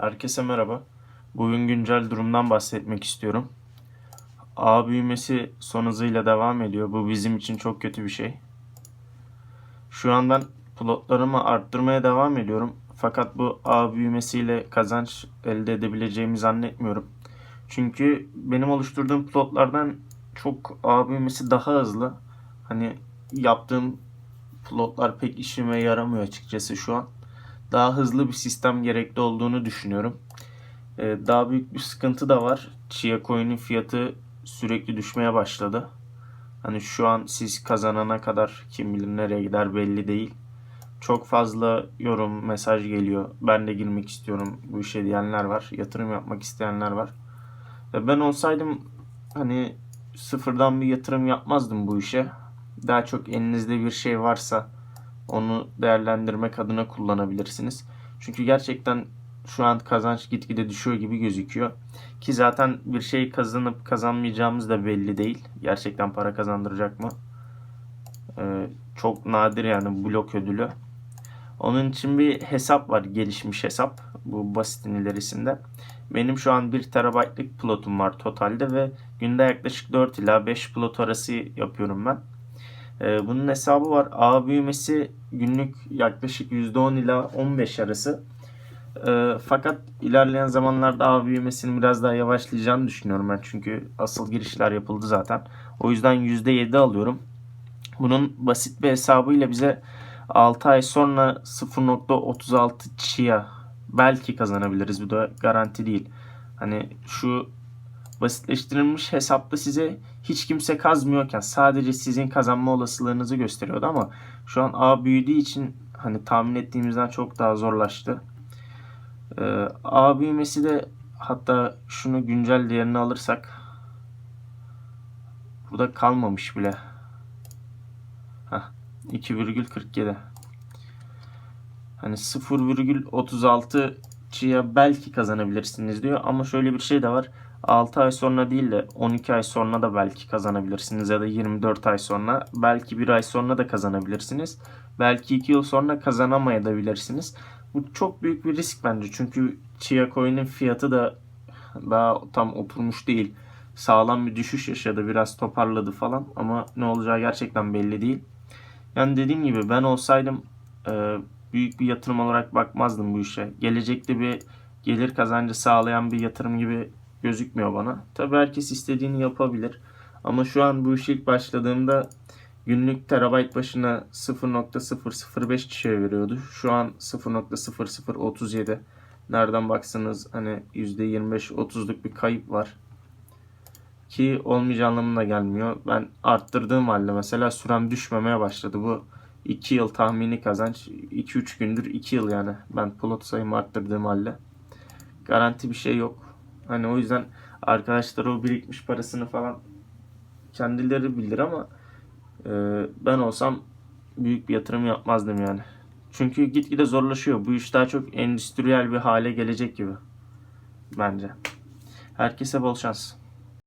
Herkese merhaba. Bugün güncel durumdan bahsetmek istiyorum. A büyümesi son hızıyla devam ediyor. Bu bizim için çok kötü bir şey. Şu an ben plotlarımı arttırmaya devam ediyorum. Fakat bu A büyümesiyle kazanç elde edebileceğimi zannetmiyorum. Çünkü benim oluşturduğum plotlardan çok A büyümesi daha hızlı. Hani yaptığım plotlar pek işime yaramıyor açıkçası şu an daha hızlı bir sistem gerekli olduğunu düşünüyorum. Ee, daha büyük bir sıkıntı da var. Chia coin'in fiyatı sürekli düşmeye başladı. Hani şu an siz kazanana kadar kim bilir nereye gider belli değil. Çok fazla yorum, mesaj geliyor. Ben de girmek istiyorum bu işe diyenler var. Yatırım yapmak isteyenler var. Ve ben olsaydım hani sıfırdan bir yatırım yapmazdım bu işe. Daha çok elinizde bir şey varsa onu değerlendirmek adına kullanabilirsiniz. Çünkü gerçekten şu an kazanç gitgide düşüyor gibi gözüküyor. Ki zaten bir şey kazanıp kazanmayacağımız da belli değil. Gerçekten para kazandıracak mı? Ee, çok nadir yani blok ödülü. Onun için bir hesap var. Gelişmiş hesap. Bu basitin ilerisinde. Benim şu an 1 terabaytlık plotum var totalde ve günde yaklaşık 4 ila 5 plot arası yapıyorum ben. Ee, bunun hesabı var. A büyümesi günlük yaklaşık %10 ila 15 arası. Ee, fakat ilerleyen zamanlarda A büyümesinin biraz daha yavaşlayacağını düşünüyorum ben. Çünkü asıl girişler yapıldı zaten. O yüzden %7 alıyorum. Bunun basit bir hesabıyla bize 6 ay sonra 0.36 chia belki kazanabiliriz. Bu da garanti değil. Hani şu basitleştirilmiş hesapta size hiç kimse kazmıyorken sadece sizin kazanma olasılığınızı gösteriyordu ama şu an A büyüdüğü için hani tahmin ettiğimizden çok daha zorlaştı. Ee, A büyümesi de hatta şunu güncel değerini alırsak burada kalmamış bile. Heh, 2,47 Hani 0,36 çiğe belki kazanabilirsiniz diyor ama şöyle bir şey de var. 6 ay sonra değil de 12 ay sonra da belki kazanabilirsiniz ya da 24 ay sonra belki 1 ay sonra da kazanabilirsiniz. Belki 2 yıl sonra kazanamayabilirsiniz. Bu çok büyük bir risk bence çünkü Chia Coin'in fiyatı da daha tam oturmuş değil. Sağlam bir düşüş yaşadı biraz toparladı falan ama ne olacağı gerçekten belli değil. Yani dediğim gibi ben olsaydım e, büyük bir yatırım olarak bakmazdım bu işe. Gelecekte bir gelir kazancı sağlayan bir yatırım gibi gözükmüyor bana. Tabii herkes istediğini yapabilir. Ama şu an bu işe ilk başladığımda günlük terabayt başına 0.005 kişiye veriyordu. Şu an 0.0037. Nereden baksanız hani %25-30'luk bir kayıp var. Ki olmayacağı anlamına gelmiyor. Ben arttırdığım halde mesela sürem düşmemeye başladı. Bu 2 yıl tahmini kazanç 2-3 gündür 2 yıl yani. Ben plot sayımı arttırdığım halde. Garanti bir şey yok. Hani o yüzden arkadaşlar o birikmiş parasını falan kendileri bilir ama e, ben olsam büyük bir yatırım yapmazdım yani. Çünkü gitgide zorlaşıyor. Bu iş daha çok endüstriyel bir hale gelecek gibi. Bence. Herkese bol şans.